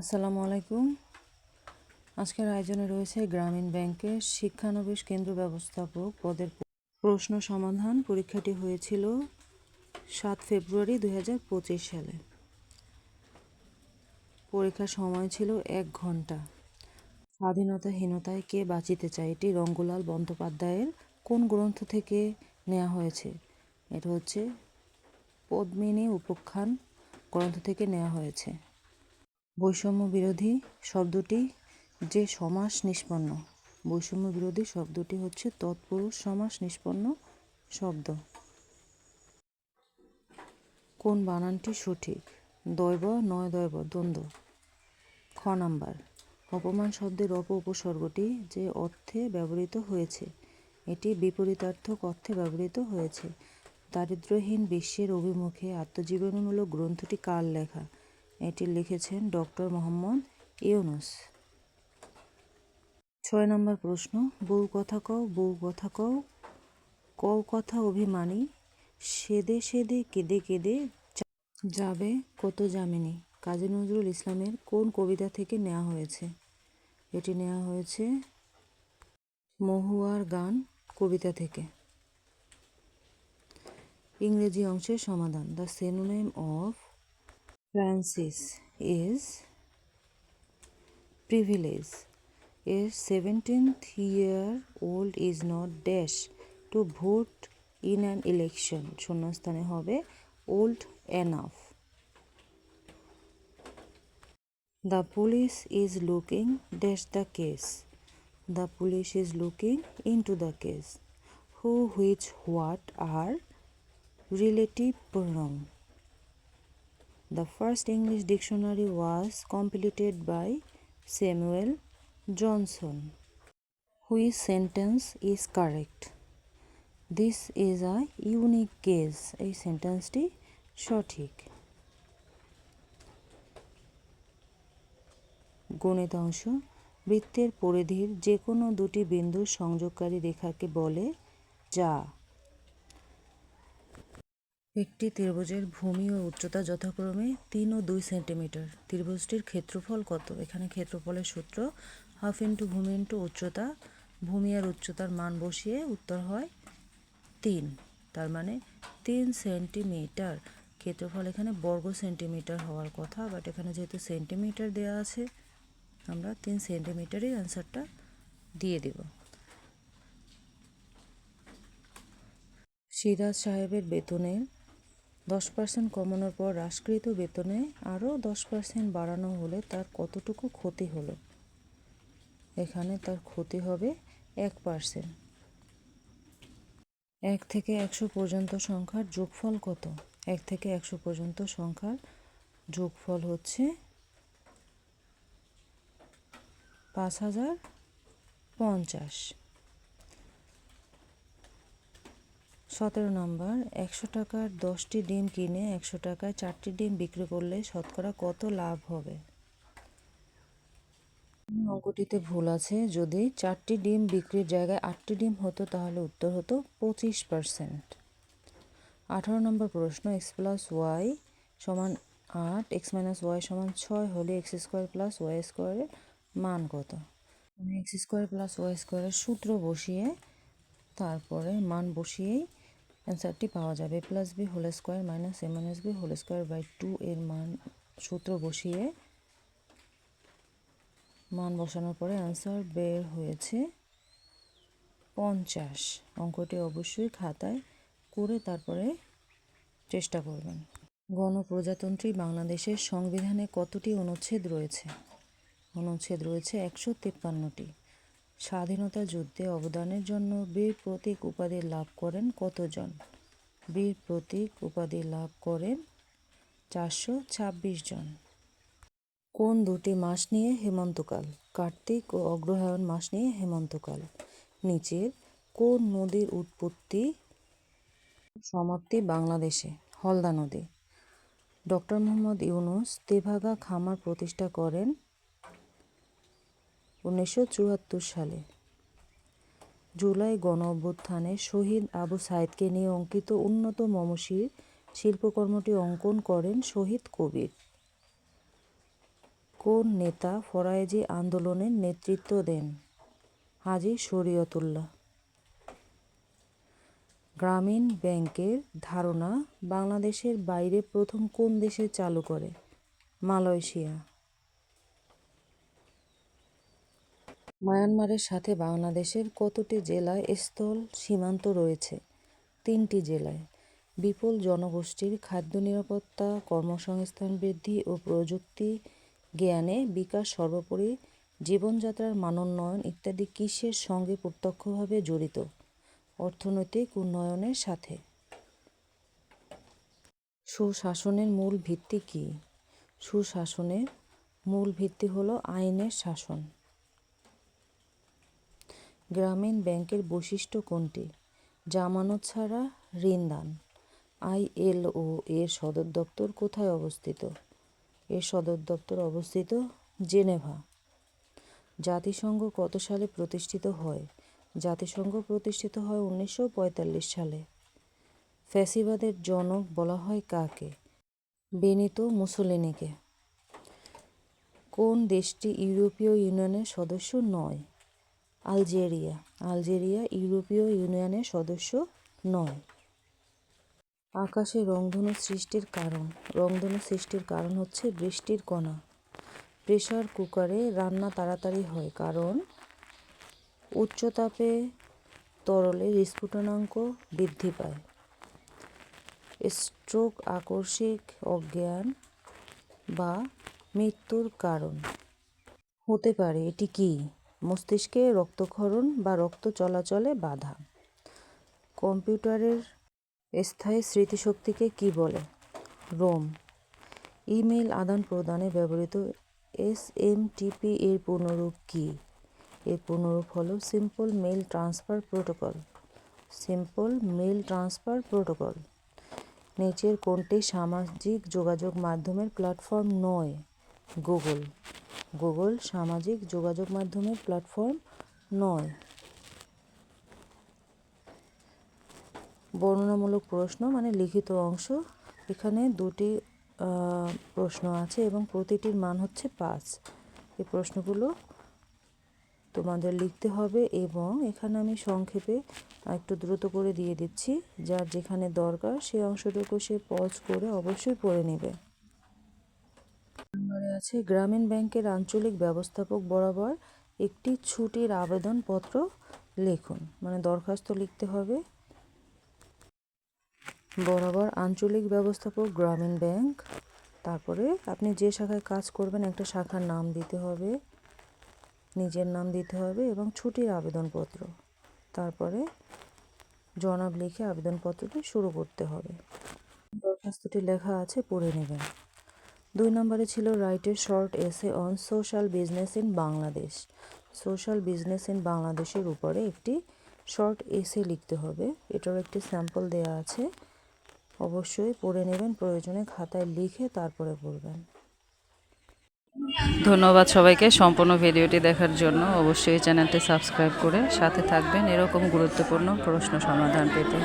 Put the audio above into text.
আসসালামু আলাইকুম। আজকের আয়োজনে রয়েছে গ্রামীণ ব্যাংকের শিক্ষানবিশ কেন্দ্র ব্যবস্থাপক পদের প্রশ্ন সমাধান। পরীক্ষাটি হয়েছিল সাত ফেব্রুয়ারি দুই হাজার পঁচিশ সালে। পরীক্ষার সময় ছিল এক ঘণ্টা। স্বাধীনতাহীনতায় কে বাঁচিতে চায় এটি রঙ্গলাল বন্দ্যোপাধ্যায়ের কোন গ্রন্থ থেকে নেওয়া হয়েছে? এটা হচ্ছে পদ্মিনী উপাখ্যান গ্রন্থ থেকে নেওয়া হয়েছে। বৈষম্য বিরোধী শব্দটি যে সমাস নিষ্পন্ন। বৈষম্য বিরোধী শব্দটি হচ্ছে তৎপুরুষ সমাস নিষ্পন্ন শব্দ। কোন বানানটি সঠিক? দৈব নয় দৈব দ্বন্দ্ব। খ নাম্বার। অপমান শব্দের অপ উপসর্গটি যে অর্থে ব্যবহৃত হয়েছে, এটি বিপরীতার্থক অর্থে ব্যবহৃত হয়েছে। দারিদ্র্যহীন বিশ্বের অভিমুখে আত্মজীবনীমূলক গ্রন্থটি কার লেখা? এটি লিখেছেন ডক্টর মোহাম্মদ ইউনুস। ছয় নম্বর প্রশ্ন, বউ কথা কও, বউ কথা কও কও কথা অভিমানী, সেদে সেদে কেঁদে কেঁদে যাবে কত জামিনী কাজী নজরুল ইসলামের কোন কবিতা থেকে নেওয়া হয়েছে? এটি নেওয়া হয়েছে মহুয়ার গান কবিতা থেকে। ইংরেজি অংশের সমাধান, the synonym of Francis is privilege. A 17th year old is not dash to vote in an election. শূন্যস্থানে হবে old enough. The police is looking dash the case. The police is looking into the case. Who, which, what are relative pronoun. The first English dictionary was completed by Samuel Johnson. Which sentence is correct? This is a unique case. এই সেন্টেন্সটি সঠিক গণিত অংশ বৃত্তের পরিধির যে কোনো দুটি বিন্দুর সংযোগকারী রেখাকে বলে যা একটি ত্রিভুজের ভূমি ও উচ্চতা যথাক্রমে তিন ও দুই সেন্টিমিটার। ত্রিভুজটির ক্ষেত্রফল কত? এখানে ক্ষেত্রফলের সূত্র হাফ ইন্টু ভূমি ইন্টু উচ্চতা। ভূমি আর উচ্চতার মান বসিয়ে উত্তর হয় তিন। তার মানে তিন সেন্টিমিটার। ক্ষেত্রফল এখানে বর্গ সেন্টিমিটার হওয়ার কথা বাট এখানে যেহেতু সেন্টিমিটার দেওয়া আছে, আমরা তিন সেন্টিমিটারই অ্যান্সারটা দিয়ে দেব। সিরাজ সাহেবের বেতনের দশ পার্সেন্ট কমানোর পর হ্রাসকৃত বেতনে আরও দশ পার্সেন্ট বাড়ানো হলে তার কতটুকু ক্ষতি হলো? এখানে তার ক্ষতি হবে এক পার্সেন্ট এক থেকে একশো পর্যন্ত সংখ্যার যোগফল কত? এক থেকে একশো পর্যন্ত সংখ্যার যোগফল হচ্ছে পাঁচ হাজার পঞ্চাশ। সতেরো নম্বর, একশো টাকার দশটি ডিম কিনে একশো টাকায় চারটি ডিম বিক্রি করলে শতকরা কত লাভ হবে? অঙ্কটিতে ভুল আছে। যদি চারটি ডিম বিক্রির জায়গায় আটটি ডিম হতো, তাহলে উত্তর হতো পঁচিশ পার্সেন্ট। আঠারো নম্বর প্রশ্ন, এক্স প্লাস ওয়াই সমান আট, এক্স মাইনাস ওয়াই সমান ছয় হলে এক্স স্কোয়ার প্লাস ওয়াই স্কোয়ারের মান কত? এক্স স্কোয়ার প্লাস ওয়াই স্কোয়ারের সূত্র বসিয়ে তারপরে মান বসিয়েই অ্যান্সারটি পাওয়া যাবে plus B whole square minus A minus B whole square by two এর মান সূত্র বসিয়ে মান বসানোর পরে অ্যান্সার বের হয়েছে পঞ্চাশ। অঙ্কটি অবশ্যই খাতায় করে তারপরে চেষ্টা করবেন। গণপ্রজাতন্ত্রী বাংলাদেশের সংবিধানে কতটি অনুচ্ছেদ রয়েছে? অনুচ্ছেদ রয়েছে একশো তিপ্পান্নটি। স্বাধীনতা যুদ্ধে অবদানের জন্য বীর প্রতীক উপাধি লাভ করেন কতজন? বীর প্রতীক উপাধি লাভ করেন চারশো ছাব্বিশ জন। কোন দুটি মাস নিয়ে হেমন্তকাল? কার্তিক ও অগ্রহায়ণ মাস নিয়ে হেমন্তকাল। নিচের, কোন নদীর উৎপত্তি? সমাপ্তি বাংলাদেশে, হলদা নদী। ডক্টর মোহাম্মদ ইউনুস তেভাগা খামার প্রতিষ্ঠা করেন উনিশশো চুয়াত্তর সালে। জুলাই গণ অভ্যুত্থানে শহীদ আবু সাইদকে নিয়ে অঙ্কিত উন্নত মমসির শিল্পকর্মটি অঙ্কন করেন শহীদ কবির। কোন নেতা ফরায়েজি আন্দোলনের নেতৃত্ব দেন? হাজি শরীয়তুল্লাহ। গ্রামীণ ব্যাংকের ধারণা, বাংলাদেশের বাইরে প্রথম কোন দেশে চালু করে? মালয়েশিয়া। মায়ানমারের সাথে বাংলাদেশের কতটি জেলায় স্থল সীমান্ত রয়েছে? তিনটি জেলায়। বিপুল জনগোষ্ঠীর খাদ্য নিরাপত্তা, কর্মসংস্থান বৃদ্ধি ও প্রযুক্তি জ্ঞানে বিকাশ সর্বোপরি জীবনযাত্রার মানোন্নয়ন ইত্যাদি কিসের সঙ্গে প্রত্যক্ষভাবে জড়িত? অর্থনৈতিক উন্নয়নের সাথে। সুশাসনের মূল ভিত্তি কী? সুশাসনের মূল ভিত্তি হলো আইনের শাসন। গ্রামীণ ব্যাংকের বৈশিষ্ট্য কোনটি? জামানত ছাড়া ঋণ দান। আইএলও এর সদর দপ্তর কোথায় অবস্থিত? এর সদর দপ্তর অবস্থিত জেনেভা। জাতিসংঘ কত সালে প্রতিষ্ঠিত হয়? জাতিসংঘ প্রতিষ্ঠিত হয় উনিশশো পঁয়তাল্লিশ সালে। ফ্যাসিবাদের জনক বলা হয় কাকে? বেনিতো মুসোলিনিকে। কোন দেশটি ইউরোপীয় ইউনিয়নের সদস্য নয়? আলজেরিয়া। আলজেরিয়া ইউরোপীয় ইউনিয়নের সদস্য নয়। আকাশে রংধনু সৃষ্টির কারণ। রংধনু সৃষ্টির কারণ হচ্ছে বৃষ্টির কণা। প্রেসার কুকারে রান্না তাড়াতাড়ি হয় কারণ উচ্চ তাপে তরলের স্ফুটনাঙ্ক বৃদ্ধি পায়। স্ট্রোক আকস্মিক অজ্ঞান বা মৃত্যুর কারণ। হতে পারে এটি কি? মস্তিষ্কে রক্তক্ষরণ বা রক্ত চলাচলে বাধা। কম্পিউটারের স্থায়ী স্মৃতিশক্তিকে কি বলে? রোম। ইমেল আদান প্রদানে ব্যবহৃত এস এম টিপি এর পুনরূপ কী? এর পুনরূপ হলো simple mail transfer protocol simple mail transfer protocol নিচের কোনটি সামাজিক যোগাযোগ মাধ্যমের প্ল্যাটফর্ম নয়? গুগল গুগল সামাজিক যোগাযোগ মাধ্যমের প্ল্যাটফর্ম নয়। বর্ণনামূলক প্রশ্ন মানে লিখিত অংশ। এখানে দুটি প্রশ্ন আছে এবং প্রতিটির মান হচ্ছে পাঁচ। এই প্রশ্নগুলো তোমাদের লিখতে হবে এবং এখানে আমি সংক্ষেপে একটু দ্রুত করে দিয়ে দিচ্ছি। যার যেখানে দরকার সেই অংশটুকু সে পজ করে অবশ্যই পড়ে নেবে। আছে গ্রামীণ ব্যাংকের আঞ্চলিক ব্যবস্থাপক বরাবর একটি ছুটির আবেদনপত্র লিখুন। মানে দরখাস্ত লিখতে হবে। বরাবর আঞ্চলিক ব্যবস্থাপক, গ্রামীণ ব্যাংক। তারপরে আপনি যে শাখায় কাজ করবেন, একটা শাখার নাম দিতে হবে, নিজের নাম দিতে হবে এবং ছুটির আবেদনপত্র। তারপরে জনাব লিখে আবেদনপত্রটি শুরু করতে হবে। দরখাস্তটি লেখা আছে, পড়ে নেবেন। দুই নম্বরে ছিল রাইটের short essay on social business in Bangladesh. Social business in বাংলাদেশের উপরে একটি শর্ট এসে লিখতে হবে। এটার একটি স্যাম্পল দেয়া আছে। অবশ্যই পড়ে নেবেন, প্রয়োজনে খাতায় লিখে তারপরে পড়বেন। ধন্যবাদ সবাইকে সম্পূর্ণ ভিডিওটি দেখার জন্য। অবশ্যই চ্যানেলটি সাবস্ক্রাইব করে সাথে থাকবেন এরকম গুরুত্বপূর্ণ প্রশ্ন সমাধান পেতে।